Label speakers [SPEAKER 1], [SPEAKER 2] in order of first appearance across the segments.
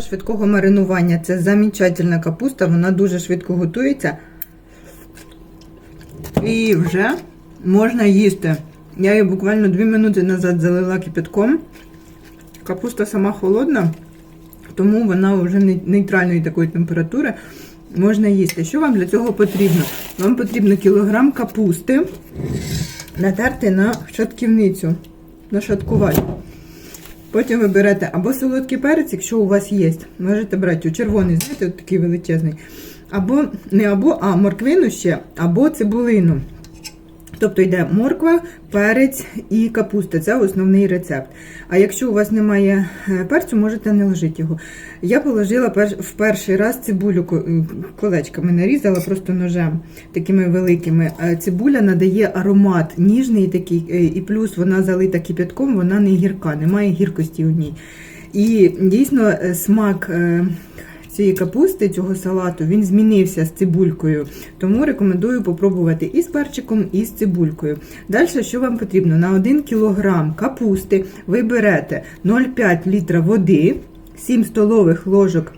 [SPEAKER 1] Швидкого маринування це замечательна капуста, вона дуже швидко готується. І вже можна їсти. Я її буквально 2 минути назад залила кипятком. Капуста сама холодна, тому вона вже нейтральної такої температури. Можна їсти. Що вам для цього потрібно? Вам потрібно кілограм капусти натерти на шатківницю, нашаткувати. Потім ви берете або солодкий перець, якщо у вас є. Можете брати червоний, знаєте, от такий величезний. Або не або, а морквину ще, або цибулину. Тобто йде морква, перець і капуста. Це основний рецепт. А якщо у вас немає е, перцю, можете не ложити його. Я положила в перший раз цибулю ко- колечками, нарізала просто ножем такими великими. Е, Цибуля надає аромат ніжний такий, е, і плюс вона залита кипятком, вона не гірка, немає гіркості у ній. І дійсно смак цієї капусти, цього салату, він змінився з цибулькою. Тому рекомендую попробувати і з перчиком, і з цибулькою. Далі, що вам потрібно? На 1 кг капусти ви берете 0,5 літра води, 7 столових ложок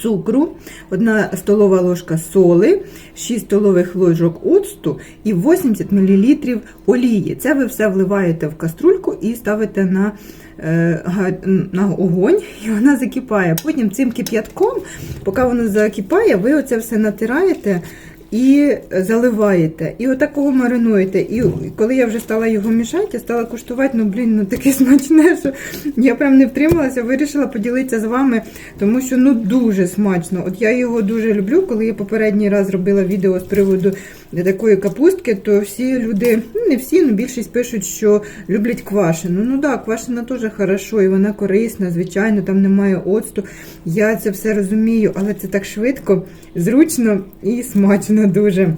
[SPEAKER 1] цукру, 1 столова ложка соли, 6 столових ложок оцту і 80 мл олії. Це ви все вливаєте в каструльку і ставите на, е, на огонь, і вона закипає. Потім цим кип'ятком, поки воно закипає, ви оце все натираєте. І заливаєте, і отакого маринуєте. І коли я вже стала його мішати, стала куштувати, ну блін, ну таке смачне, що я прям не втрималася, вирішила поділитися з вами, тому що ну дуже смачно. От я його дуже люблю. Коли я попередній раз робила відео з приводу такої капустки, то всі люди, ну не всі, ну більшість пишуть, що люблять квашену. Ну так, квашена теж хорошо, і вона корисна, звичайно, там немає оцту. Я це все розумію, але це так швидко, зручно і смачно дуже.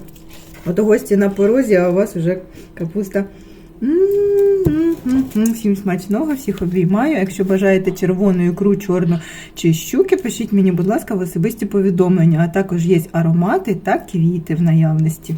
[SPEAKER 1] От гості на порозі, а у вас вже капуста. М-м-м-м. Всім смачного, всіх обіймаю. Якщо бажаєте червону ікру, чорну чи щуки, пишіть мені, будь ласка, в особисті повідомлення. А також є аромати та квіти в наявності.